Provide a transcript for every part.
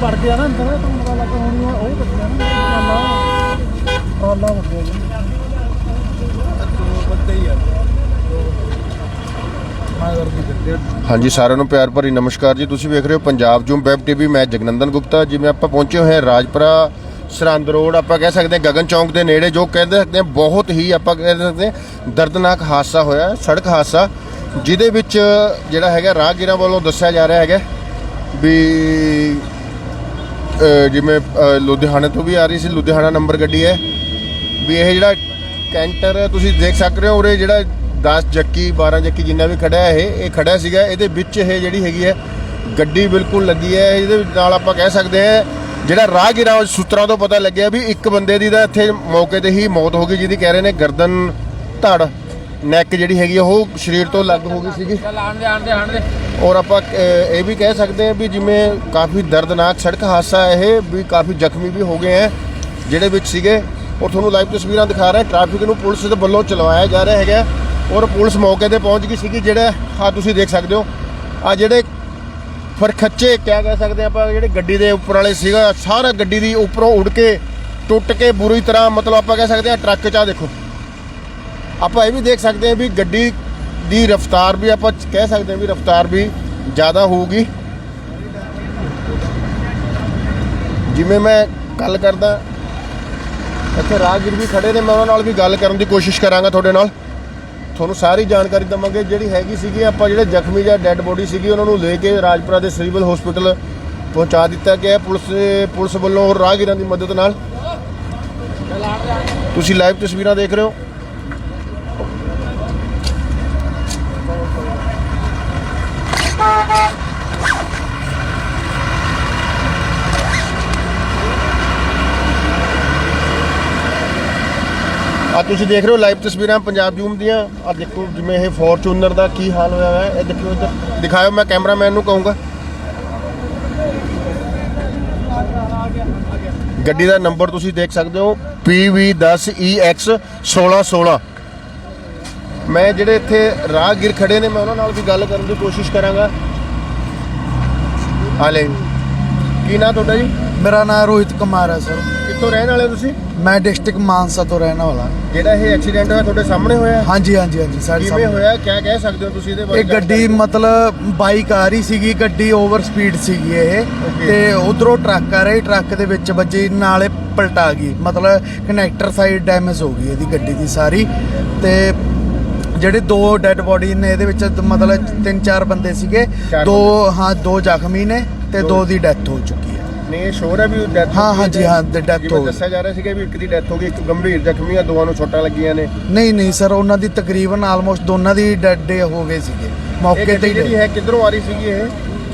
ਵੜ ਗਿਆ ਨਾ ਅੰਦਰ ਤੁਹਾਨੂੰ ਪਤਾ ਲੱਗ ਹੋਣੀ ਆ, ਉਹ ਬੱਚਿਆ ਨਾ ਟਰਾਲਾ ਟਰਾਲਾ ਵੜ ਜੀ। ਦੋ ਹੀ ਆ ਹਾਂਜੀ ਸਾਰਿਆਂ ਨੂੰ ਪਿਆਰ ਭਰੀ ਨਮਸਕਾਰ ਜੀ। ਤੁਸੀਂ ਵੇਖ ਰਹੇ ਹੋ ਪੰਜਾਬ ਜੂਮ ਵੈਬ ਟੀਵੀ ਮੈਂ ਜਗਨੰਦਨ ਗੁਪਤਾ। ਜਿਵੇਂ ਆਪਾਂ ਪਹੁੰਚੇ ਹੋਏ ਹਾਂ ਰਾਜਪੁਰਾ ਸਰਹੰਦ ਰੋਡ ਆਪਾਂ ਕਹਿ ਸਕਦੇ ਹਾਂ ਗਗਨ ਚੌਂਕ ਦੇ ਨੇੜੇ ਜੋ ਕਹਿੰਦੇ ਸਕਦੇ ਹਾਂ ਬਹੁਤ ਹੀ ਆਪਾਂ ਕਹਿ ਸਕਦੇ ਹਾਂ ਦਰਦਨਾਕ ਹਾਦਸਾ ਹੋਇਆ ਸੜਕ ਹਾਦਸਾ ਜਿਹਦੇ ਵਿੱਚ ਜਿਹੜਾ ਹੈਗਾ ਰਾਹਗੀਰਾਂ ਵੱਲੋਂ ਦੱਸਿਆ ਜਾ ਰਿਹਾ ਹੈਗਾ ਵੀ ਜਿਵੇਂ ਲੁਧਿਆਣੇ ਤੋਂ ਵੀ ਆ ਰਹੀ ਸੀ, ਲੁਧਿਆਣਾ ਨੰਬਰ ਗੱਡੀ ਹੈ। ਵੀ ਇਹ ਜਿਹੜਾ ਕੈਂਟਰ ਤੁਸੀਂ ਦੇਖ ਸਕਦੇ ਹੋ, ਉਰੇ ਜਿਹੜਾ 10 ਜੱਕੀ 12 ਜੱਕੀ ਜਿੰਨਾ ਵੀ ਖੜਾ ਹੈ, ਇਹ ਇਹ ਖੜਾ ਸੀਗਾ। ਇਹਦੇ ਵਿੱਚ ਇਹ ਜਿਹੜੀ ਹੈਗੀ ਹੈ, ਗੱਡੀ ਬਿਲਕੁਲ ਲੱਗੀ ਹੈ। ਇਹਦੇ ਨਾਲ ਆਪਾਂ ਕਹਿ ਸਕਦੇ ਹਾਂ, ਜਿਹੜਾ ਰਾਹਗੀਰਾਂ ਸੂਤਰਾਂ ਤੋਂ ਪਤਾ ਲੱਗਿਆ ਵੀ ਇੱਕ ਬੰਦੇ ਦੀ ਤਾਂ ਇੱਥੇ ਮੌਕੇ ਤੇ ਹੀ ਮੌਤ ਹੋ ਗਈ, ਜਿਹਦੀ ਕਹਿ ਰਹੇ ਨੇ ਗਰਦਨ ਧੜ। ਨੈਕ ਜਿਹੜੀ ਹੈਗੀ ਆ ਉਹ ਸਰੀਰ ਤੋਂ ਅਲੱਗ ਹੋ ਗਈ ਸੀਗੀ। ਔਰ ਆਪਾਂ ਇਹ ਵੀ ਕਹਿ ਸਕਦੇ ਹਾਂ ਵੀ ਜਿਵੇਂ ਕਾਫੀ ਦਰਦਨਾਕ ਸੜਕ ਹਾਦਸਾ ਹੈ ਇਹ ਵੀ ਕਾਫੀ ਜ਼ਖਮੀ ਵੀ ਹੋ ਗਏ ਹੈ ਜਿਹੜੇ ਵਿੱਚ ਸੀਗੇ। ਔਰ ਤੁਹਾਨੂੰ ਲਾਈਵ ਤਸਵੀਰਾਂ ਦਿਖਾ ਰਹੇ ਟ੍ਰੈਫਿਕ ਨੂੰ ਪੁਲਿਸ ਦੇ ਵੱਲੋਂ ਚਲਵਾਇਆ ਜਾ ਰਿਹਾ ਹੈਗਾ। ਔਰ ਪੁਲਿਸ ਮੌਕੇ ਤੇ ਪਹੁੰਚ ਗਈ ਸੀਗੀ ਜਿਹੜਾ ਆ ਤੁਸੀਂ ਦੇਖ ਸਕਦੇ ਹੋ ਆ ਜਿਹੜੇ ਫਰਖੱਚੇ ਕਿਆ ਕਹਿ ਸਕਦੇ ਆਪਾਂ ਜਿਹੜੇ ਗੱਡੀ ਦੇ ਉੱਪਰ ਵਾਲੇ ਸੀਗਾ ਸਾਰਾ ਗੱਡੀ ਦੀ ਉੱਪਰੋਂ ਉੜ ਕੇ ਟੁੱਟ ਕੇ ਬੁਰੀ ਤਰ੍ਹਾਂ ਮਤਲਬ ਆਪਾਂ ਕਹਿ ਸਕਦੇ ਹਾਂ ਟਰੱਕ 'ਚ ਆ ਦੇਖੋ। ਆਪਾਂ ਇਹ ਵੀ ਦੇਖ ਸਕਦੇ ਹਾਂ ਵੀ ਗੱਡੀ ਦੀ ਰਫ਼ਤਾਰ ਵੀ ਆਪਾਂ ਕਹਿ ਸਕਦੇ ਹਾਂ ਵੀ ਰਫ਼ਤਾਰ ਵੀ ਜ਼ਿਆਦਾ ਹੋਊਗੀ। ਜਿਵੇਂ ਮੈਂ ਗੱਲ ਕਰਦਾ, ਇੱਥੇ ਰਾਹਗੀਰ ਵੀ ਖੜੇ ਨੇ, ਮੈਂ ਉਹਨਾਂ ਨਾਲ ਵੀ ਗੱਲ ਕਰਨ ਦੀ ਕੋਸ਼ਿਸ਼ ਕਰਾਂਗਾ ਤੁਹਾਡੇ ਨਾਲ। ਤੁਹਾਨੂੰ ਸਾਰੀ ਜਾਣਕਾਰੀ ਦਵਾਂਗੇ, ਜਿਹੜੀ ਹੈਗੀ ਸੀਗੀ ਆਪਾਂ ਜਿਹੜੇ ਜ਼ਖਮੀ ਜਾਂ ਡੈੱਡ ਬੋਡੀ ਸੀਗੀ, ਉਹਨਾਂ ਨੂੰ ਲੈ ਕੇ ਰਾਜਪੁਰਾ ਦੇ ਸਿਵਲ ਹਸਪੀਟਲ ਪਹੁੰਚਾ ਦਿੱਤਾ ਗਿਆ। ਪੁਲਿਸ ਪੁਲਿਸ ਵੱਲੋਂ ਰਾਹਗੀਰਾਂ ਦੀ ਮਦਦ ਨਾਲ। ਤੁਸੀਂ ਲਾਈਵ ਤਸਵੀਰਾਂ ਦੇਖ ਰਹੇ ਹੋ। ਆ ਤੁਸੀਂ ਦੇਖ ਰਹੇ ਹੋ ਲਾਈਵ ਤਸਵੀਰਾਂ ਪੰਜਾਬ ਜੂਮ ਦੀਆਂ। ਆ ਦੇਖੋ ਜਿਵੇਂ ਇਹ ਫੋਰਚੂਨਰ ਦਾ ਕੀ ਹਾਲ ਹੋਇਆ ਹੈ। ਇਹ ਦੇਖੋ ਇੱਧਰ। ਦਿਖਾਓ ਮੈਂ ਕੈਮਰਾਮੈਨ ਨੂੰ ਕਹੂੰਗਾ। ਗੱਡੀ ਦਾ ਨੰਬਰ ਤੁਸੀਂ ਦੇਖ ਸਕਦੇ ਹੋ। PV10EX 1616 ਮੈਂ ਜਿਹੜੇ ਇੱਥੇ ਰਾਹਗੀਰ ਖੜੇ ਨੇ, ਮੈਂ ਉਹਨਾਂ ਨਾਲ ਵੀ ਗੱਲ ਕਰਨ ਦੀ ਕੋਸ਼ਿਸ਼ ਕਰਾਂਗਾ। ਹਾਲੇ ਕੀ ਨਾਂ ਤੁਹਾਡਾ ਜੀ? ਮੇਰਾ ਨਾਮ ਰੋਹਿਤ ਕੁਮਾਰ ਹੈ ਸਰ। ਕਿੱਥੋਂ ਰਹਿਣ ਵਾਲੇ ਹੋ ਤੁਸੀਂ? ਮੈਂ ਡਿਸਟ੍ਰਿਕਟ ਮਾਨਸਾ ਤੋਂ ਰਹਿਣ ਵਾਲਾ। ਜਿਹੜਾ ਇਹ ਐਕਸੀਡੈਂਟ ਹੋਇਆ ਤੁਹਾਡੇ ਸਾਹਮਣੇ ਹੋਇਆ? ਹਾਂਜੀ ਹਾਂਜੀ ਹਾਂਜੀ ਸਾਡੇ ਕਿਵੇਂ ਸਾਹਮਣੇ। ਹੋਇਆ? ਕਿਆ ਕਹਿ ਸਕਦੇ ਹੋ ਤੁਸੀਂ ਇਹਦੇ ਬਾਰੇ? ਇਹ ਗੱਡੀ ਮਤਲਬ ਬਾਈਕ ਆ ਰਹੀ ਸੀਗੀ ਗੱਡੀ ਓਵਰ ਸਪੀਡ ਸੀਗੀ ਇਹ. ਤੇ ਉਧਰੋਂ ਟਰੱਕ ਆ ਰਹੀ ਟਰੱਕ ਦੇ ਵਿੱਚ ਵੱਜੀ ਨਾਲੇ ਪਲਟਾ ਗਈ। ਮਤਲਬ ਕਨੈਕਟਰ ਸਾਈਡ ਡੈਮੇਜ ਹੋ ਗਈ ਇਹਦੀ ਗੱਡੀ ਦੀ ਸਾਰੀ। ਤੇ ਜਿਹੜੇ ਦੋ ਡੈੱਡ ਬੋਡੀ ਨੇ ਇਹਦੇ ਵਿੱਚ ਮਤਲਬ ਤਿੰਨ ਚਾਰ ਬੰਦੇ ਸੀਗੇ। ਚਾਰ ਦੋ ਹਾਂ ਦੋ ਜ਼ਖਮੀ ਨੇ ਤੇ ਦੋ- ਦੋ ਡੈਥ ਹੋ ਚੁੱਕੀ ਹੈ। ਨਹੀਂ ਇਹ ਸ਼ੋਰ ਹੈ ਵੀ ਡੈਥ ਹਾਂ, ਹਾਂਜੀ, ਹਾਂ, ਤੇ death ਹੋ ਗਈ। ਦੱਸਿਆ ਜਾ ਰਿਹਾ ਸੀਗਾ ਵੀ ਇੱਕ ਦੀ ਡੈਥ ਹੋ ਗਈ ਇੱਕ ਗੰਭੀਰ ਜ਼ਖਮੀ ਆ ਦੋਵਾਂ ਨੂੰ ਛੋਟਾਂ ਲੱਗੀਆਂ ਨੇ। ਨਹੀਂ ਨਹੀਂ ਸਰ ਉਹਨਾਂ ਦੀ ਤਕਰੀਬਨ ਆਲਮੋਸਟ ਦੋਨਾਂ ਦੀ ਡੈਡ ਹੋ ਗਏ ਸੀਗੇ। ਮੌਕੇ ਤੇ ਹੀ ਜਿਹੜੀ ਹੈ ਕਿੱਧਰੋਂ ਆ ਰਹੀ ਸੀਗੀ ਇਹ?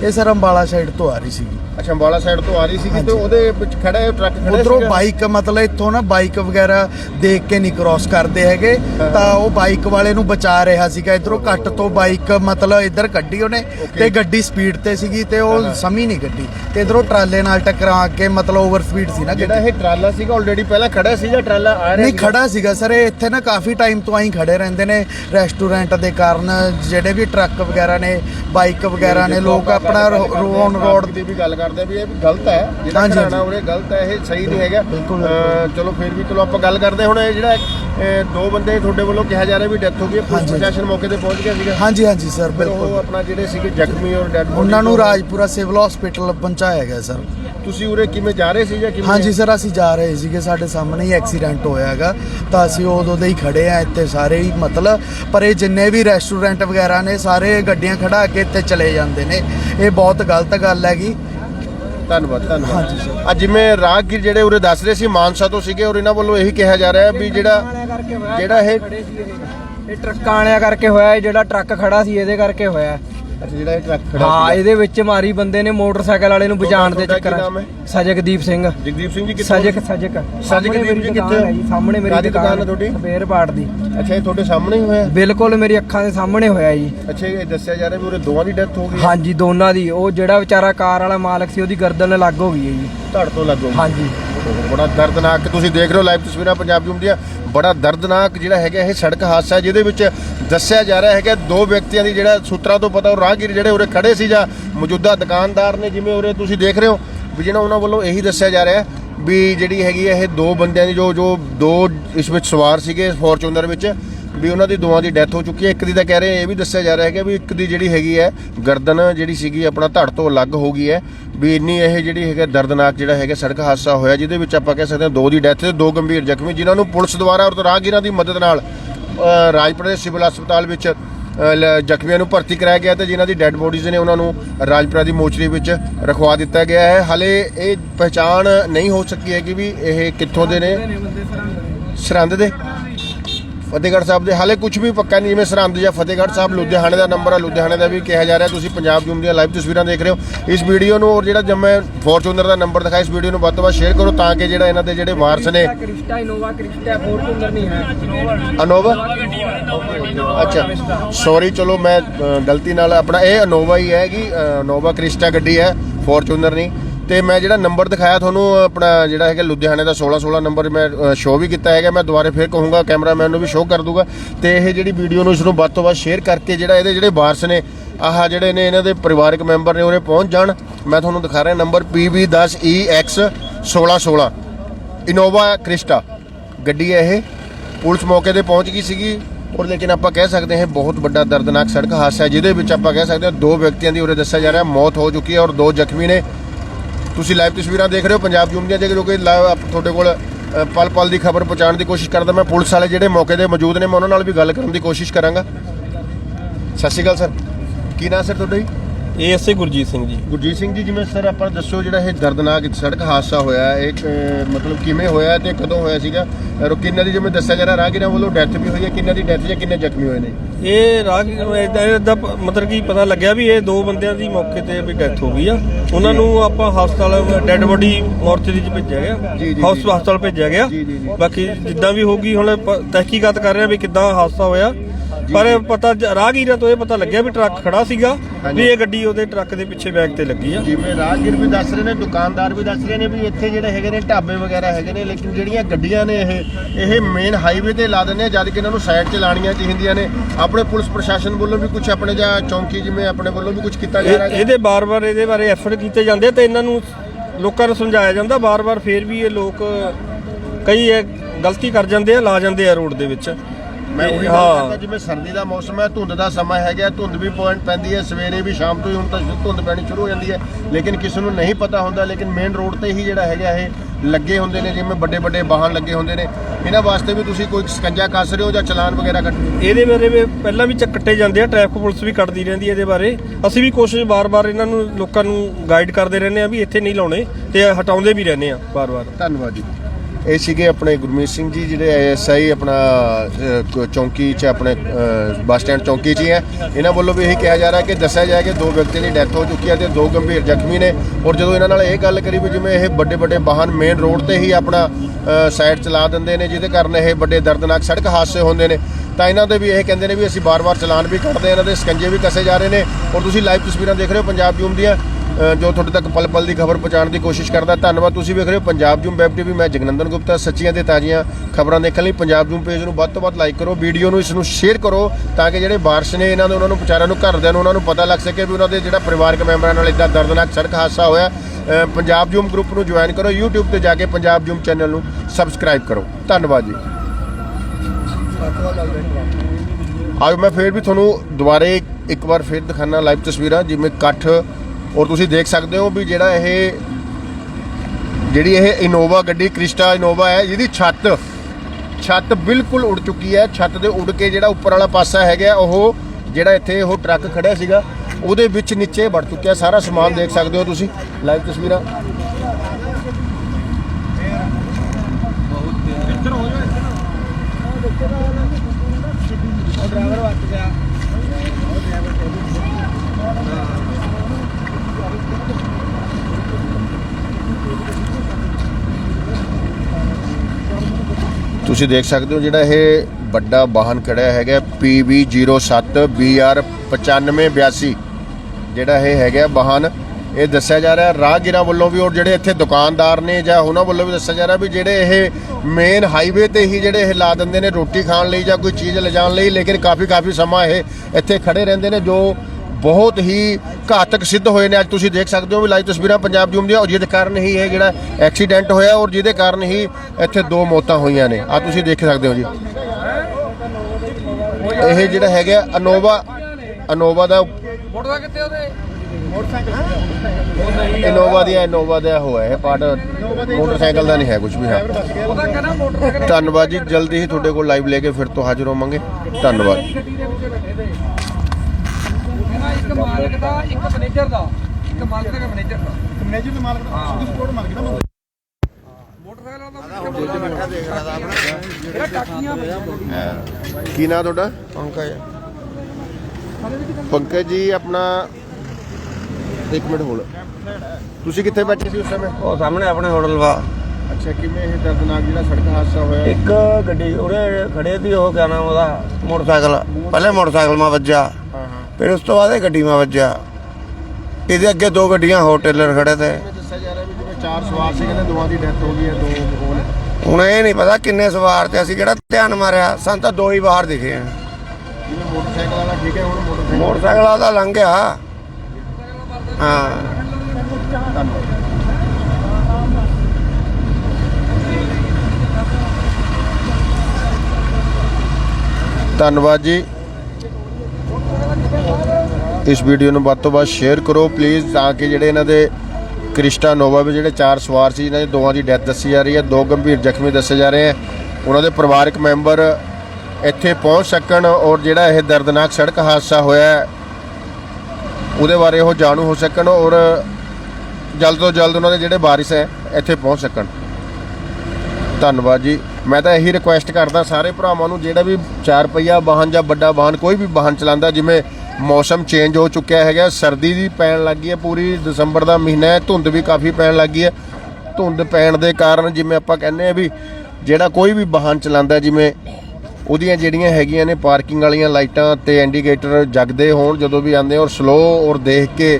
ਇਹ ਸਰ ਅੰਬਾਲਾ ਸਾਈਡ ਤੋਂ ਆ ਰਹੀ ਸੀਗੀ। ਅੱਛਾ ਅੰਬਾਲਾ ਸਾਈਡ ਤੋਂ ਆ ਰਹੀ ਸੀਗੀ ਤੇ ਹਾਂਜੀ। ਉਹਦੇ ਵਿੱਚ ਖੜਾ ਇਹ ਟਰੱਕ ਖੜਾ ਉਧਰੋਂ ਸੀਗਾ। ਬਾਈਕ ਮਤਲਬ ਇੱਥੋਂ ਨਾ ਬਾਈਕ ਵਗੈਰਾ ਦੇਖ ਕੇ ਨਹੀਂ ਕ੍ਰਾਸ ਕਰਦੇ ਹੈਗੇ ਹਾਂ। ਤਾਂ ਉਹ ਬਾਈਕ ਵਾਲੇ ਨੂੰ ਬਚਾ ਰਿਹਾ ਸੀਗਾ ਇਧਰੋਂ ਕੱਟ ਤੋਂ ਬਾਈਕ ਮਤਲਬ ਇੱਧਰ ਕੱਢੀ ਉਹਨੇ Okay. ਤੇ ਗੱਡੀ ਸਪੀਡ ਤੇ ਸੀਗੀ ਤੇ ਉਹ। ਸਮੀ ਨਹੀਂ ਗੱਡੀ ਤੇ ਇਧਰੋਂ ਟਰਾਲੇ ਨਾਲ ਟਕਰਾ ਕੇ ਮਤਲਬ ਓਵਰ ਸਪੀਡ ਸੀ ਨਾ ਜਿਹੜਾ ਗੱਡੀ ਇਹ ਟਰਾਲਾ ਸੀਗਾ ਆਲਰੇਡੀ ਪਹਿਲਾਂ ਖੜਾ ਸੀ ਜਾਂ ਟਰਾਲਾ ਆ ਰਿਹਾ ਨਹੀਂ ਸੀਗਾ? ਖੜਾ ਸੀਗਾ ਸਰ ਇਹ ਇੱਥੇ ਨਾ ਕਾਫੀ ਟਾਈਮ ਤੋਂ ਆਈ ਖੜੇ ਰਹਿੰਦੇ ਨੇ ਰੈਸਟੋਰੈਂਟ ਦੇ ਕਾਰਨ ਜਿਹੜੇ ਵੀ ਟਰੱਕ ਵਗੈਰਾ ਨੇ ਬਾਈਕ ਵਗੈਰਾ ਨੇ ਲੋਕ ਆਪਾਂ ਆਪਣਾ ਰੋਨ ਰੋਡ ਦੀ ਵੀ ਗੱਲ ਕਰਦੇ ਵੀ ਇਹ ਵੀ ਗਲਤ ਹੈ ਜਿਹੜਾ ਹਾਂਜੀ। ਉਰੇ ਗਲਤ ਹੈ ਇਹ ਸਹੀ ਨਹੀਂ ਹੈਗਾ। ਬਿਲਕੁਲ, ਅਹ, ਚਲੋ ਫਿਰ ਵੀ ਚਲੋ ਆਪਾਂ ਗੱਲ ਕਰਦੇ ਹਾਂ। ਹੁਣ ਇਹ ਜਿਹੜਾ ਇਹ ਦੋ ਬੰਦੇ ਤੁਹਾਡੇ ਵੱਲੋਂ ਕਿਹਾ ਜਾ ਰਿਹਾ ਵੀ ਡੈਥ ਹੋ ਗਈ ਹੈ ਪੁਲਿਸ ਹਾਂਜੀ। ਪ੍ਰਸ਼ਾਸਨ ਮੌਕੇ ਤੇ ਪਹੁੰਚ ਗਿਆ ਸੀਗਾ। ਹਾਂਜੀ ਹਾਂਜੀ ਸਰ ਫਿਰ ਉਹ ਬਿਲਕੁਲ। ਆਪਣਾ ਜਿਹੜੇ ਸੀਗੇ ਜ਼ਖਮੀ ਔਰ ਡੈਡ ਉਹਨਾਂ ਨੂੰ ਰਾਜਪੁਰਾ ਸਿਵਲ ਹਸਪੀਟਲ ਪਹੁੰਚਾਇਆ ਗਿਆ ਸਰ। ਤੁਸੀਂ ਉਰੇ ਕਿਵੇਂ ਜਾ ਰਹੇ ਸੀ ਜਾਂ ਕਿਵੇਂ ਹਾਂਜੀ ਸਰ ਅਸੀਂ ਜਾ ਰਹੇ ਸੀਗੇ। ਸਾਡੇ ਸਾਹਮਣੇ ਹੀ ਐਕਸੀਡੈਂਟ ਹੋਇਆ ਹੈਗਾ। ਤਾਂ ਅਸੀਂ ਉਦੋਂ ਦੇ ਹੀ ਖੜੇ ਆ ਇੱਥੇ ਸਾਰੇ ਹੀ ਮਤਲਬ ਪਰ ਇਹ ਜਿੰਨੇ ਵੀ ਰੈਸਟੋਰੈਂਟ ਵਗੈਰਾ ਨੇ ਸਾਰੇ ਗੱਡੀਆਂ ਖੜਾ ਕੇ ਇੱਥੇ ਚਲੇ ਜਾਂਦੇ ਨੇ। ਇਹ ਬਹੁਤ ਗਲਤ ਗੱਲ ਹੈਗੀ। ਧੰਨਵਾਦ ਹਾਂਜੀ ਧੰਨਵਾਦ ਸਰ। ਅੱਜ ਜਿਵੇਂ ਰਾਹਗੀਰ ਜਿਹੜੇ ਉਰੇ ਦੱਸ ਰਹੇ ਸੀ ਮਾਨਸਾ ਤੋਂ ਸੀਗੇ ਔਰ ਇਹਨਾਂ ਵੱਲੋਂ ਇਹੀ ਕਿਹਾ ਜਾ ਰਿਹਾ ਵੀ ਜਿਹੜਾ ਜਿਹੜਾ ਇਹ। ਇਹ ਟਰੱਕਾਂ ਵਾਲਿਆਂ ਕਰਕੇ ਹੋਇਆ ਇਹ ਜਿਹੜਾ ਟਰੱਕ ਖੜਾ ਸੀ ਇਹਦੇ ਕਰਕੇ ਹੋਇਆ। ਅੱਛਾ ਜਿਹੜਾ ਇਹ ਟਰੱਕ ਖੜਾ ਹਾਂ। ਇਹਦੇ ਵਿੱਚ ਮਾਰੀ ਬੰਦੇ ਨੇ ਮੋਟਰਸਾਈਕਲ ਵਾਲੇ ਨੂੰ ਬਚਾਉਣ ਦੇ ਤੁਹਾਡਾ ਕੀ ਚੱਕਰ ਨਾਮ ਹੈ? ਸਜਗਦੀਪ ਸਿੰਘ। ਜਗਦੀਪ ਸਿੰਘ ਜੀ ਕਿੱਥੋਂ? ਸਜਕ ਸਜਕ। ਸਜਗਦੀਪ ਸਾਹਮਣੇ ਮੇਰੀ ਜੀ ਦੁਕਾਨ ਕਿੱਥੇ? ਹੈ ਜੀ, ਸਾਹਮਣੇ ਮੇਰੀ ਕਾਹਦੀ ਦੁਕਾਨ ਹੈ ਤੁਹਾਡੀ? ਸਪੇਅਰ ਪਾਰਟ ਦੀ। ਅੱਛਾ ਇਹ ਤੁਹਾਡੇ ਸਾਹਮਣੇ ਹੀ ਹੋਇਆ? ਬਿਲਕੁਲ ਮੇਰੀ ਅੱਖਾਂ ਦੇ ਸਾਹਮਣੇ ਹੋਇਆ ਜੀ। ਅੱਛਾ ਇਹ ਦੱਸਿਆ ਜਾ ਰਿਹਾ ਵੀ ਦੋਵਾਂ ਦੀ ਡੈਥ ਹੋ ਗਈ ਹੈ? ਹਾਂਜੀ ਦੋਨਾਂ ਦੀ। ਉਹ ਜਿਹੜਾ ਵਿਚਾਰਾ ਕਾਰ ਵਾਲਾ ਮਾਲਕ ਸੀ ਉਹਦੀ ਗਰਦਨ ਲੱਗ ਹੋ ਗਈ ਹੈ ਜੀ। ਧੜ ਤੋਂ ਲੱਗੋ ਹਾਂਜੀ। ਬੜਾ ਦਰਦਨਾਕ ਤੁਸੀਂ ਦੇਖ ਰਹੇ ਹੋ ਲਾਈਵ ਤਸਵੀਰਾਂ ਪੰਜਾਬੀ ਹੁੰਦੀਆਂ ਬੜਾ ਦਰਦਨਾਕ ਜਿਹੜਾ ਹੈਗਾ ਇਹ ਸੜਕ ਹਾਦਸਾ, ਜਿਹਦੇ ਵਿੱਚ ਦੱਸਿਆ ਜਾ ਰਿਹਾ ਹੈਗਾ ਦੋ ਵਿਅਕਤੀਆਂ ਦੀ ਜਿਹੜਾ ਸੂਤਰਾਂ ਤੋਂ ਪਤਾ ਉਹ ਰਾਹਗੀਰ ਜਿਹੜੇ ਉਰੇ ਖੜੇ ਸੀ ਜਾਂ ਮੌਜੂਦਾ ਦੁਕਾਨਦਾਰ ਨੇ, ਜਿਵੇਂ ਉਰੇ ਤੁਸੀਂ ਦੇਖ ਰਹੇ ਹੋ, ਵੀ ਜਿਹੜਾ ਉਹਨਾਂ ਵੱਲੋਂ ਇਹੀ ਦੱਸਿਆ ਜਾ ਰਿਹਾ ਵੀ ਜਿਹੜੀ ਹੈਗੀ ਇਹ ਦੋ ਬੰਦਿਆਂ ਦੀ ਜੋ ਜੋ ਦੋ ਇਸ ਵਿੱਚ ਸਵਾਰ ਸੀਗੇ ਫੋਰਚੂਨਰ ਵਿੱਚ, ਵੀ ਉਹਨਾਂ ਦੀ ਦੋਵਾਂ ਦੀ ਡੈਥ ਹੋ ਚੁੱਕੀ ਹੈ। ਇੱਕ ਦੀ ਤਾਂ ਕਹਿ ਰਹੇ, ਇਹ ਵੀ ਦੱਸਿਆ ਜਾ ਰਿਹਾ ਹੈ ਕਿ ਵੀ ਇੱਕ ਦੀ ਜਿਹੜੀ ਹੈਗੀ ਹੈ ਗਰਦਨ ਜਿਹੜੀ ਸੀਗੀ ਆਪਣਾ ਧੜ ਤੋਂ ਅਲੱਗ ਹੋ ਗਈ ਹੈ। ਵੀ ਇੰਨੀ ਇਹ ਜਿਹੜੀ ਹੈਗਾ ਦਰਦਨਾਕ ਜਿਹੜਾ ਹੈਗਾ ਸੜਕ ਹਾਦਸਾ ਹੋਇਆ ਜਿਹਦੇ ਵਿੱਚ ਆਪਾਂ ਕਹਿ ਸਕਦੇ ਹਾਂ ਦੋ ਦੀ ਡੈਥ ਤੇ ਦੋ ਗੰਭੀਰ ਜ਼ਖਮੀ ਜਿਨ੍ਹਾਂ ਨੂੰ ਪੁਲਿਸ ਦੁਆਰਾ ਔਰ ਰਾਹਗੀਰਾਂ ਦੀ ਮਦਦ ਨਾਲ ਅ, ਰਾਜਪੁਰਾ ਦੇ ਸਿਵਲ ਹਸਪਤਾਲ ਵਿੱਚ ਲ- ਜ਼ਖਮੀਆਂ ਨੂੰ ਭਰਤੀ ਕਰਾਇਆ ਗਿਆ ਤੇ ਜਿਨ੍ਹਾਂ ਦੀ ਡੈੱਡ ਬੋਡੀਜ਼ ਨੇ ਉਹਨਾਂ ਨੂੰ ਰਾਜਪੁਰਾ ਦੀ ਮੋਚਰੀ ਵਿੱਚ ਰਖਵਾ ਦਿੱਤਾ ਗਿਆ ਹੈ। ਹਲੇ ਇਹ ਪਹਿਚਾਣ ਨਹੀਂ ਹੋ ਸਕੀ ਹੈ ਕਿ ਵੀ ਇਹ ਕਿੱਥੋਂ ਦੇ ਨੇ। ਸਰਹੰਦ ਦੇ? ਫਤਿਹਗੜ੍ਹ ਸਾਹਿਬ ਦੇ ਹਾਲੇ ਕੁਝ ਵੀ ਪੱਕਾ ਨਹੀਂ ਜਿਵੇਂ ਸਰਹੰਦ ਜਾਂ ਫਤਿਹਗੜ੍ਹ ਸਾਹਿਬ ਲੁਧਿਆਣੇ ਦਾ ਨੰਬਰ ਹੈ ਲੁਧਿਆਣੇ ਦਾ ਵੀ ਕਿਹਾ ਜਾ ਰਿਹਾ ਤੁਸੀਂ ਪੰਜਾਬ ਜੂਮ ਦੀਆਂ ਲਾਈਵ ਤਸਵੀਰਾਂ ਦੇਖ ਰਹੇ ਹੋ। ਇਸ ਵੀਡੀਓ ਨੂੰ ਔਰ ਜਿਹੜਾ ਜਦ ਮੈਂ ਫੋਰਚੂਨਰ ਦਾ ਨੰਬਰ ਦਿਖਾਇਆ ਇਸ ਵੀਡੀਓ ਨੂੰ ਵੱਧ ਤੋਂ ਵੱਧ ਸ਼ੇਅਰ ਕਰੋ ਤਾਂ ਕਿ ਜਿਹੜਾ ਇਹਨਾਂ ਦੇ ਜਿਹੜੇ ਵਾਰਸ ਨੇ ਕ੍ਰਿਸਟਾ ਇਨੋਵਾ ਕ੍ਰਿਸਟਾ ਫੋਰਚੂਨਰ ਨਹੀਂ ਹੈ। ਅਨੋਵਾ? ਅੱਛਾ। ਸੌਰੀ ਚਲੋ ਮੈਂ ਗਲਤੀ ਨਾਲ ਆਪਣਾ ਇਹ ਅਨੋਵਾ ਹੀ ਹੈ ਕਿ ਅਨੋਵਾ ਕ੍ਰਿਸਟਾ ਗੱਡੀ ਹੈ ਫੋਰਚੂਨਰ ਨਹੀਂ। ਤੇ ਮੈਂ ਜਿਹੜਾ ਨੰਬਰ ਦਿਖਾਇਆ ਤੁਹਾਨੂੰ, ਆਪਣਾ ਜਿਹੜਾ ਹੈਗਾ ਲੁਧਿਆਣੇ ਦਾ 16 16 ਨੰਬਰ ਮੈਂ ਸ਼ੋਅ ਵੀ ਕੀਤਾ ਹੈਗਾ। ਮੈਂ ਦੁਬਾਰੇ ਫੇਰ ਕਹੂੰਗਾ ਕੈਮਰਾਮੈਨ ਨੂੰ ਵੀ ਸ਼ੋਅ ਕਰ ਦੂੰਗਾ। ਤੇ ਇਹ ਜਿਹੜੀ ਵੀਡੀਓ ਨੂੰ ਇਸ ਨੂੰ ਵੱਧ ਤੋਂ ਵੱਧ ਸ਼ੇਅਰ ਕਰਕੇ ਜਿਹੜਾ ਇਹਦੇ ਜਿਹੜੇ ਵਾਰਸ ਨੇ, ਆਹ ਜਿਹੜੇ ਨੇ ਇਹਨਾਂ ਦੇ ਪਰਿਵਾਰਕ ਮੈਂਬਰ ਨੇ ਉਹਨੇ ਪਹੁੰਚ ਜਾਣ। ਮੈਂ ਤੁਹਾਨੂੰ ਦਿਖਾ ਰਿਹਾ ਨੰਬਰ PB10EX 1616 ਇਨੋਵਾ ਕ੍ਰਿਸਟਾ। ਗੱਡੀ ਹੈ ਇਹ। ਪੁਲਿਸ ਮੌਕੇ ਤੇ ਪਹੁੰਚ ਗਈ ਸੀਗੀ। ਔਰ ਲੇਕਿਨ ਆਪਾਂ ਕਹਿ ਸਕਦੇ ਹਾਂ ਬਹੁਤ ਵੱਡਾ ਦਰਦਨਾਕ ਸੜਕ ਹਾਦਸਾ ਜਿਹਦੇ ਵਿੱਚ ਆਪਾਂ ਕਹਿ ਸਕਦੇ ਹਾਂ ਦੋ ਵਿਅਕਤੀਆਂ ਦੀ ਉਰੇ ਦੱਸਿਆ ਜਾ ਰਿਹਾ, ਮੌਤ ਹੋ ਚੁੱਕੀ ਹੈ ਔਰ ਦੋ ਜ਼ਖਮੀ ਨੇ। ਤੁਸੀਂ ਲਾਈਵ ਤਸਵੀਰਾਂ ਦੇਖ ਰਹੇ ਹੋ, ਪੰਜਾਬ ਜੂਮ ਦੀਆਂ ਜੋ ਕਿ live ਤੁਹਾਡੇ ਕੋਲ ਪਲ ਪਲ ਦੀ ਖਬਰ ਪਹੁੰਚਾਉਣ ਦੀ ਕੋਸ਼ਿਸ਼ ਕਰਦਾ ਮੈਂ। ਪੁਲਿਸ ਵਾਲੇ ਜਿਹੜੇ ਮੌਕੇ ਤੇ ਮੌਜੂਦ ਨੇ, ਮੈਂ ਉਹਨਾਂ ਨਾਲ ਵੀ ਗੱਲ ਕਰਨ ਦੀ ਕੋਸ਼ਿਸ਼ ਕਰਾਂਗਾ। ਸਤਿ ਸ਼੍ਰੀ ਅਕਾਲ, ਸਰ। ਕੀ ਨਾਮ ਸਰ, ਤੁਹਾਡਾ ਜੀ? ਏਐਸਏ ਗੁਰਜੀਤ ਸਿੰਘ ਜੀ। ਗੁਰਜੀਤ ਸਿੰਘ ਜੀ ਜਿਵੇਂ ਸਰ ਆਪਾਂ ਦੱਸੋ ਜਿਹੜਾ ਇਹ ਦਰਦਨਾਕ ਸੜਕ ਹਾਦਸਾ ਹੋਇਆ ਇਹ ਮਤਲਬ ਕਿਵੇਂ ਹੋਇਆ ਤੇ ਕਦੋਂ ਹੋਇਆ ਸੀਗਾ? ਔਰ ਕਿੰਨਾਂ ਦੀ ਜਿਵੇਂ ਦੱਸਿਆ ਜਾ ਰਿਹਾ ਰਾਹਗੀਰਾਂ ਵੱਲੋਂ ਡੈਥ ਵੀ ਹੋਈ ਹੈ ਕਿੰਨਾਂ ਦੀ ਡੈਥ ਜਾਂ ਕਿੰਨੇ ਜ਼ਖਮੀ ਹੋਏ ਨੇ? ਇਹ ਰਾਗ ਦਾ ਮਤਲਬ ਕੀ ਪਤਾ ਲੱਗਿਆ ਵੀ ਇਹ ਦੋ ਬੰਦਿਆਂ ਦੀ ਮੌਕੇ ਤੇ ਵੀ ਡੈਥ ਹੋ ਗਈ ਆ। ਉਹਨਾਂ ਨੂੰ ਆਪਾਂ ਹਸਪਤਾਲ ਡੈੱਡ ਬੋਡੀ ਮੋਰਚਰੀ 'ਚ ਭੇਜਿਆ ਗਿਆ। ਜੀ, ਜੀ। ਹਸਪ- ਹਸਪਤਾਲ ਭੇਜਿਆ ਗਿਆ। ਜੀ, ਜੀ, ਜੀ। ਬਾਕੀ ਜਿੱਦਾਂ ਵੀ ਹੋਗੀ ਹੁਣ ਪ- ਤਹਿਕੀਕਾਤ ਕਰ ਰਹੇ ਆ ਵੀ ਕਿੱਦਾਂ ਹਾਦਸਾ ਹੋਇਆ। ਪਰ ਪਤਾ ਰਾਹਗੀਰਾਂ ਤੋਂ ਇਹ ਪਤਾ ਲੱਗਿਆ ਵੀ ਟਰੱਕ ਖੜਾ ਸੀਗਾ। ਵੀ ਇਹ ਗੱਡੀ ਉਹਦੇ ਟਰੱਕ ਦੇ ਪਿੱਛੇ ਬੈਕ ਤੇ ਲੱਗੀ ਆ। ਜਿਵੇਂ ਰਾਹਗੀਰ ਵੀ ਦੱਸ ਰਹੇ ਨੇ ਦੁਕਾਨਦਾਰ ਵੀ ਦੱਸ ਰਹੇ ਨੇ ਵੀ ਇੱਥੇ ਜਿਹੜੇ ਹੈਗੇ ਨੇ ਢਾਬੇ ਵਗੈਰਾ ਹੈਗੇ ਨੇ ਲੇਕਿਨ ਜਿਹੜੀਆਂ ਗੱਡੀਆਂ ਨੇ ਇਹ ਇਹ ਮੇਨ ਹਾਈਵੇ ਤੇ ਲਾ ਦਿੰਦੇ ਆ ਜਦ ਕਿ ਇਹਨਾਂ ਨੂੰ ਸਾਈਡ 'ਚ ਲਾਣੀਆਂ ਚਾਹੀਦੀਆਂ ਨੇ। ਆਪਣੇ ਪੁਲਿਸ ਪ੍ਰਸ਼ਾਸਨ ਵੱਲੋਂ ਵੀ ਕੁਝ ਆਪਣੇ ਜਾਂ ਚੌਂਕੀ ਜਿਵੇਂ ਆਪਣੇ ਵੱਲੋਂ ਵੀ ਕੁਝ ਕੀਤਾ ਜਾ ਰਿਹਾ ਹੈ ਇਹਦੇ ਬਾਰ-ਬਾਰ ਇਹਦੇ ਬਾਰੇ ਐਫਰਟ ਕੀਤੇ ਜਾਂਦੇ ਤੇ ਇਹਨਾਂ ਨੂੰ ਲੋਕਾਂ ਨੂੰ ਸਮਝਾਇਆ ਜਾਂਦਾ ਬਾਰ-ਬਾਰ ਫੇਰ ਵੀ ਇਹ ਲੋਕ ਕਈ ਗਲਤੀ ਕਰ ਜਾਂਦੇ ਆ ਲਾ ਜਾਂਦੇ ਆ ਰੋਡ ਦੇ ਵਿੱਚ। ਮੈਂ ਉਹੀ। ਕਰਦਾ ਜਿਵੇਂ ਸਰਦੀ ਦਾ ਮੌਸਮ ਹੈ ਧੁੰਦ ਦਾ ਸਮਾਂ ਹੈਗਾ ਧੁੰਦ ਵੀ ਪੁਆਇੰਟ ਪੈਂਦੀ ਹੈ ਸਵੇਰੇ ਵੀ ਸ਼ਾਮ ਤੋਂ ਹੀ ਹੁਣ ਤਾਂ ਧੁੰਦ ਪੈਣੀ ਸ਼ੁਰੂ ਹੋ ਜਾਂਦੀ ਹੈ। ਲੇਕਿਨ ਕਿਸੇ ਨੂੰ ਨਹੀਂ ਪਤਾ ਹੁੰਦਾ ਲੇਕਿਨ ਮੇਨ ਰੋਡ ਤੇ ਹੀ ਜਿਹੜਾ ਹੈਗਾ ਇਹ ਲੱਗੇ ਹੁੰਦੇ ਨੇ ਜਿਵੇਂ ਵੱਡੇ ਵੱਡੇ ਵਾਹਨ ਲੱਗੇ ਹੁੰਦੇ ਨੇ। ਇਹਨਾਂ ਵਾਸਤੇ ਵੀ ਤੁਸੀਂ ਕੋਈ ਸਕੰਜਾ ਕੱਸ ਰਹੇ ਹੋ ਜਾਂ ਚਲਾਨ ਵਗੈਰਾ ਕੱਟ ਇਹਦੇ ਬਾਰੇ ਵੀ ਪਹਿਲਾਂ ਵੀ ਚ ਕੱਟੇ ਜਾਂਦੇ ਆ ਟ੍ਰੈਫਿਕ ਪੁਲਿਸ ਵੀ ਕੱਟਦੀ ਰਹਿੰਦੀ ਹੈ ਇਹਦੇ ਬਾਰੇ। ਅਸੀਂ ਵੀ ਕੋਸ਼ਿਸ਼ ਬਾਰ-ਬਾਰ ਇਹਨਾਂ ਨੂੰ ਲੋਕਾਂ ਨੂੰ ਗਾਈਡ ਕਰਦੇ ਰਹਿੰਦੇ ਆ ਵੀ ਇੱਥੇ ਨਹੀਂ ਲਾਉਣੇ ਤੇ ਹਟਾਉਂਦੇ ਵੀ ਰਹਿੰਦੇ ਆ ਬਾਰ-ਬਾਰ ਧੰਨਵਾਦ ਜੀ। ਇਹ ਸੀਗੇ ਆਪਣੇ ਗੁਰਮੀਤ ਸਿੰਘ ਜੀ ਜਿਹੜੇ ਐਸਆਈ ਆਪਣਾ ਅਹ, ਕ- ਚੌਂਕੀ 'ਚ ਆਪਣੇ ਬੱਸ ਸਟੈਂਡ ਚੌਂਕੀ 'ਚ ਹੀ ਹੈ। ਇਹਨਾਂ ਵੱਲੋਂ ਵੀ ਇਹੀ ਕਿਹਾ ਜਾ ਰਿਹਾ ਕਿ ਦੱਸਿਆ ਜਾਏ ਕਿ ਦੋ ਵਿਅਕਤੀਆਂ ਦੀ ਡੈਥ ਹੋ ਚੁੱਕੀ ਹੈ ਤੇ ਦੋ ਗੰਭੀਰ ਜ਼ਖਮੀ ਨੇ। ਔਰ ਜਦੋਂ ਇਹਨਾਂ ਨਾਲ ਇਹ ਗੱਲ ਕਰੀ ਵੀ ਜਿਵੇਂ ਇਹ ਵੱਡੇ ਵੱਡੇ ਵਾਹਨ ਮੇਨ ਰੋਡ ਤੇ ਹੀ ਆਪਣਾ ਸਾਈਡ ਚਲਾ ਦਿੰਦੇ ਨੇ ਜਿਹਦੇ ਕਾਰਨ ਇਹ ਵੱਡੇ ਦਰਦਨਾਕ ਸੜਕ ਹਾਦਸੇ ਹੁੰਦੇ ਨੇ ਤਾਂ ਇਹਨਾਂ ਦੇ ਵੀ ਇਹ ਕਹਿੰਦੇ ਨੇ ਵੀ ਅਸੀਂ ਬਾਰ-ਬਾਰ ਚਲਾਨ ਵੀ ਕੱਟਦੇ ਹਾਂ ਇਹਨਾਂ ਦੇ ਸਕੰਜੇ ਵੀ ਕਸੇ ਜਾ ਰਹੇ ਨੇ। ਔਰ ਤੁਸੀਂ ਲਾਈਵ ਤਸਵੀਰਾਂ ਦੇਖ ਰਹੇ ਹੋ ਪੰਜਾਬ ਜੂਮ ਦੀਆਂ। ਜੋ ਤੁਹਾਡੇ ਤੱਕ ਪਲ ਪਲ ਦੀ ਖਬਰ ਪਹੁੰਚਾਉਣ ਦੀ ਕੋਸ਼ਿਸ਼ ਕਰਦਾ, ਧੰਨਵਾਦ। ਤੁਸੀਂ ਵੇਖ ਰਹੇ ਹੋ ਪੰਜਾਬ ਜੂਮ ਵੈਬ ਟੀਵੀ। ਮੈਂ ਜਗਨੰਦਨ ਗੁਪਤਾ, ਸੱਚੀਆਂ ਤੇ ਤਾਜ਼ੀਆਂ ਖਬਰਾਂ ਦੇਖਣ ਲਈ ਪੰਜਾਬ ਜੂਮ ਪੇਜ ਨੂੰ ਵੱਧ ਤੋਂ ਵੱਧ ਲਾਈਕ ਕਰੋ, ਵੀਡੀਓ ਨੂੰ ਇਸ ਨੂੰ ਸ਼ੇਅਰ ਕਰੋ ਤਾਂ ਕਿ ਜਿਹੜੇ ਵਾਰਸ ਨੇ ਇਹਨਾਂ ਦੇ ਉਹਨਾਂ ਨੂੰ ਵਿਚਾਰਿਆਂ ਨੂੰ, ਘਰਦਿਆਂ ਨੂੰ, ਉਹਨਾਂ ਨੂੰ ਪਤਾ ਲੱਗ ਸਕੇ ਵੀ ਉਹਨਾਂ ਦੇ ਜਿਹੜਾ ਪਰਿਵਾਰਕ ਮੈਂਬਰਾਂ ਨਾਲ ਇਦਾਂ ਦਰਦਨਾਕ ਸੜਕ ਹਾਦਸਾ ਹੋਇਆ ਪੰਜਾਬ ਜੂਮ ਗਰੁੱਪ ਨੂੰ ਜੁਆਇਨ ਕਰੋ, YouTube ਤੇ ਜਾ ਕੇ ਪੰਜਾਬ ਜੂਮ ਚੈਨਲ ਨੂੰ ਸਬਸਕ੍ਰਾਈਬ ਕਰੋ। ਧੰਨਵਾਦ ਜੀ। ਆਓ ਮੈਂ ਫੇਰ ਵੀ ਤੁਹਾਨੂੰ ਦੁਬਾਰੇ ਇੱਕ ਵਾਰ ਫੇਰ ਦਿਖਾਣਾ ਲਾਈਵ ਤਸਵੀਰਾਂ, ਜਿਵੇਂ ਇਕੱਠ ਔਰ ਤੁਸੀਂ ਦੇਖ ਸਕਦੇ ਹੋ ਵੀ ਜਿਹੜਾ ਇਹ ਜਿਹੜੀ ਇਹ ਇਨੋਵਾ ਗੱਡੀ ਕ੍ਰਿਸਟਾ ਇਨੋਵਾ ਹੈ ਜਿਹਦੀ ਛੱਤ ਛੱਤ ਬਿਲਕੁਲ ਉੜ ਚੁੱਕੀ ਹੈ। ਛੱਤ ਦੇ ਉੜ ਕੇ ਜਿਹੜਾ ਉੱਪਰ ਵਾਲਾ ਪਾਸਾ ਹੈਗਾ ਉਹ ਜਿਹੜਾ ਇੱਥੇ ਉਹ ਟਰੱਕ ਖੜਿਆ ਸੀਗਾ ਉਹਦੇ ਵਿੱਚ ਨੀਚੇ ਵੜ ਚੁੱਕਿਆ ਸਾਰਾ ਸਮਾਨ ਦੇਖ ਸਕਦੇ ਹੋ ਤੁਸੀਂ। ਲਾਈਵ ਤਸਵੀਰਾਂ। ਡਰਾਈਵਰ ਵੱਜ ਗਿਆ। ਤੁਸੀਂ ਦੇਖ ਸਕਦੇ ਹੋ ਜਿਹੜਾ ਇਹ ਵੱਡਾ ਵਾਹਨ ਖੜਿਆ ਹੈਗਾ PB07 BR 9582 ਜਿਹੜਾ ਇਹ ਹੈਗਾ ਵਾਹਨ, ਇਹ ਦੱਸਿਆ ਜਾ ਰਿਹਾ ਰਾਹਗੀਰਾਂ ਵੱਲੋਂ ਵੀ ਔਰ ਜਿਹੜੇ ਇੱਥੇ ਦੁਕਾਨਦਾਰ ਨੇ ਜਾਂ ਉਹਨਾਂ ਵੱਲੋਂ ਵੀ ਦੱਸਿਆ ਜਾ ਰਿਹਾ ਵੀ ਜਿਹੜੇ ਇਹ ਮੇਨ ਹਾਈਵੇ ਤੇ ਹੀ ਜਿਹੜੇ ਇਹ ਲਾ ਦਿੰਦੇ ਨੇ ਰੋਟੀ ਖਾਣ ਲਈ ਜਾਂ ਕੋਈ ਚੀਜ਼ ਲਿਜਾਣ ਲਈ, ਲੇਕਿਨ ਕਾਫੀ ਕਾਫੀ ਸਮਾਂ ਇਹ ਇੱਥੇ ਖੜੇ ਰਹਿੰਦੇ ਨੇ, ਜੋ ਬਹੁਤ ਹੀ ਘਾਤਕ ਸਿੱਧ ਹੋਏ ਨੇ। ਅੱਜ ਤੁਸੀਂ ਦੇਖ ਸਕਦੇ ਹੋ ਵੀ ਲਾਈਵ ਤਸਵੀਰਾਂ ਪੰਜਾਬ ਜੂਮ ਦੀਆਂ ਔਰ ਜਿਹਦੇ ਕਾਰਨ ਹੀ ਇਹ ਜਿਹੜਾ ਐਕਸੀਡੈਂਟ ਹੋਇਆ ਔਰ ਜਿਹਦੇ ਕਾਰਨ ਹੀ ਇੱਥੇ ਦੋ ਮੌਤਾਂ ਹੋਈਆਂ ਨੇ। ਆ ਤੁਸੀਂ ਦੇਖ ਸਕਦੇ ਹੋ ਜੀ। ਇਹ ਜਿਹੜਾ ਹੈਗਾ ਅਨੋਵਾ ਅਨੋਵਾ ਦਾ ਮੋਟਰਸਾਈਕਲ ਕਿੱਥੇ ਉਹਦੇ? ਇਨੋਵਾ ਦੀ ਇਨੋਵਾ ਦਾ ਹੋਇਆ ਇਹ ਪਾਰਟ। ਮੋਟਰਸਾਈਕਲ ਦਾ ਨਹੀਂ ਹੈ ਕੁਝ ਵੀ ਹਾਂ। ਮੋਟਰਸਾਈਕਲ ਧੰਨਵਾਦ ਜੀ ਜਲਦੀ ਹੀ ਤੁਹਾਡੇ ਕੋਲ ਲਾਈਵ ਲੈ ਕੇ ਫਿਰ ਤੋਂ ਹਾਜ਼ਰ ਹੋਵਾਂਗੇ। ਧੰਨਵਾਦ। ਕਹਿੰਦਾ ਇੱਕ ਮਾਲਕ ਦਾ ਇੱਕ ਮੈਨੇਜਰ ਦਾ। ਇੱਕ ਮਾਲਕ ਦਾ ਇੱਕ ਮੈਨੇਜਰ ਦਾ। ਮੈਨੇਜਰ ਦੇ ਮਾਲਕ ਦਾ ਸਿੱਧੂ ਸਪੋਰਟ ਮਾਰ ਗਿਆ ਨਾ ਮੋਟਰਸਾਈਕਲ ਦਾ ਜਿਹੜਾ ਟਾਕੀਆਂ ਕੀ ਨਾਂ ਤੁਹਾਡਾ? ਪੰਕਜ। ਪੰਕਜ ਜੀ ਆਪਣਾ ਇੱਕ ਮਿੰਟ ਹੋਲ ਤੁਸੀਂ ਕਿੱਥੇ ਬੈਠੇ ਸੀ ਉਸ ਸਮੇਂ? ਉਹ ਸਾਹਮਣੇ ਆਪਣੇ ਹੋਟਲ ਵਾ। ਅੱਛਾ ਕਿਵੇਂ ਇਹ ਦਰਦਨਾਕ ਜਿਹੜਾ ਸੜਕ ਹਾਦਸਾ ਹੋਇਆ? ਇੱਕ ਗੱਡੀ ਉਹਦੇ ਖੜੇ ਸੀ ਉਹ ਕਿਆ ਨਾਮ ਉਹਦਾ? ਮੋਟਰਸਾਈਕਲ। ਪਹਿਲੇ ਮੋਟਰਸਾਈਕਲ ਮਾ ਵੱਜਾ ਹਾਂ ਹਾਂ ਫਿਰ ਉਸ ਤੋਂ ਬਾਅਦ ਇਹ ਗੱਡੀ ਮਾ ਵੱਜਾ ਇਹਦੇ ਅੱਗੇ ਦੋ ਗੱਡੀਆਂ ਹੋਰ ਟੇਲਰ ਖੜੇ ਤੇ। ਜਿਵੇਂ ਦੱਸਿਆ ਜਾ ਰਿਹਾ ਵੀ ਜਿਵੇਂ ਚਾਰ ਸਵਾਰ ਸੀ ਕਹਿੰਦੇ ਦੋਵਾਂ ਦੀ ਡੈਥ ਹੋ ਗਈ ਹੈ ਦੋ ਹੋਲ ਹੁਣ ਇਹ ਨਹੀਂ ਪਤਾ ਕਿੰਨੇ ਸਵਾਰ ਤੇ ਅਸੀਂ ਕਿਹੜਾ ਧਿਆਨ ਮਾਰਿਆ। ਸਾਨੂੰ ਤਾਂ ਦੋ ਹੀ ਬਾਹਰ ਦਿਖੇ ਆ। ਜਿਵੇਂ ਮੋਟਰਸਾਈਕਲ ਵਾਲਾ ਠੀਕ ਹੈ ਹੁਣ ਮੋਟਰਸਾਈਕਲ ਮੋਟਰਸਾਈਕਲ ਉਹਦਾ ਲੰਘ ਗਿਆ। ਹਾਂ। ਧੰਨਵਾਦ ਜੀ। ਇਸ ਵੀਡੀਓ ਨੂੰ ਵੱਧ ਤੋਂ ਵੱਧ ਸ਼ੇਅਰ ਕਰੋ ਪਲੀਜ਼ ਤਾਂ ਕਿ ਜਿਹੜੇ ਇਹਨਾਂ ਦੇ ਕ੍ਰਿਸਟਾ ਨੋਵਾ ਵੀ ਜਿਹੜੇ ਚਾਰ ਸਵਾਰ ਸੀ, ਇਹਨਾਂ ਦੇ ਦੋਵਾਂ ਦੀ ਡੈਥ ਦੱਸੀ ਜਾ ਰਹੀ ਹੈ, ਦੋ ਗੰਭੀਰ ਜ਼ਖਮੀ ਦੱਸੇ ਜਾ ਰਹੇ ਹੈ। ਉਹਨਾਂ ਦੇ ਪਰਿਵਾਰਕ ਮੈਂਬਰ ਇੱਥੇ ਪਹੁੰਚ ਸਕਣ ਔਰ ਜਿਹੜਾ ਇਹ ਦਰਦਨਾਕ ਸੜਕ ਹਾਦਸਾ ਹੋਇਆ ਉਹਦੇ ਬਾਰੇ ਉਹ ਜਾਣੂ ਹੋ ਸਕਣ ਔਰ ਜਲਦ ਤੋਂ ਜਲਦ ਉਹਨਾਂ ਦੇ ਜਿਹੜੇ ਵਾਰਿਸ ਹੈ, ਇੱਥੇ ਪਹੁੰਚ ਸਕਣ। ਧੰਨਵਾਦ ਜੀ। ਮੈਂ ਤਾਂ ਇਹੀ ਰਿਕੁਐਸਟ ਕਰਦਾ ਸਾਰੇ ਭਰਾਵਾਂ ਨੂੰ, ਜਿਹੜਾ ਵੀ ਚਾਰ ਪਹੀਆ ਵਾਹਨ ਜਾਂ ਵੱਡਾ ਵਾਹਨ ਕੋਈ ਵੀ ਵਾਹਨ ਚਲਾਉਂਦਾ, ਜਿਵੇਂ ਮੌਸਮ ਚੇਂਜ ਹੋ ਚੁੱਕਿਆ ਹੈਗਾ। ਸਰਦੀ ਦੀ ਪੈਣ ਲੱਗੀ ਹੈ। ਪੂਰੀ ਦਸੰਬਰ ਦਾ ਮਹੀਨਾ ਹੈ। ਧੁੰਦ ਵੀ ਕਾਫੀ ਪੈਣ ਲੱਗੀ ਹੈ। ਧੁੰਦ ਪੈਣ ਦੇ ਕਾਰਨ ਜਿਵੇਂ ਆਪਾਂ ਕਹਿੰਦੇ ਆ ਵੀ ਜਿਹੜਾ ਕੋਈ ਵੀ ਵਾਹਨ ਚਲਾਉਂਦਾ ਜਿਵੇਂ ਉਹਦੀਆਂ ਜਿਹੜੀਆਂ ਹੈਗੀਆਂ ਨੇ ਪਾਰਕਿੰਗ ਵਾਲੀਆਂ ਲਾਈਟਾਂ ਤੇ ਇੰਡੀਕੇਟਰ ਜਗਦੇ ਹੋਣ, ਜਦੋਂ ਵੀ ਆਉਂਦੇ ਔਰ ਸਲੋ ਔਰ ਦੇਖ ਕੇ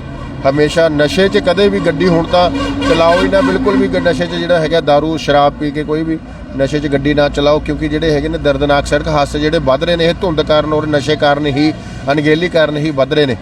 ਹਮੇਸ਼ਾ ਨਸ਼ੇ 'ਚ ਕਦੇ ਵੀ ਗੱਡੀ ਹੁਣ ਤਾਂ ਚਲਾਓ ਹੀ ਨਾ। ਬਿਲਕੁਲ ਵੀ ਨਸ਼ੇ 'ਚ ਜਿਹੜਾ ਹੈਗਾ दारू ਸ਼ਰਾਬ ਪੀ ਕੇ ਕੋਈ ਵੀ ਨਸ਼ੇ 'ਚ ਗੱਡੀ ਨਾ ਚਲਾਓ, ਕਿਉਂਕਿ ਜਿਹੜੇ ਹੈਗੇ ਨੇ ਦਰਦਨਾਕ ਸੜਕ ਹਾਦਸੇ ਜਿਹੜੇ ਵੱਧ ਰਹੇ ਨੇ, ਇਹ ਧੁੰਦ ਕਾਰਨ ਔਰ ਨਸ਼ੇ ਕਾਰਨ ਹੀ, ਅਣਗਹਿਲੀ ਕਾਰਨ ਹੀ ਵੱਧ ਰਹੇ ਨੇ।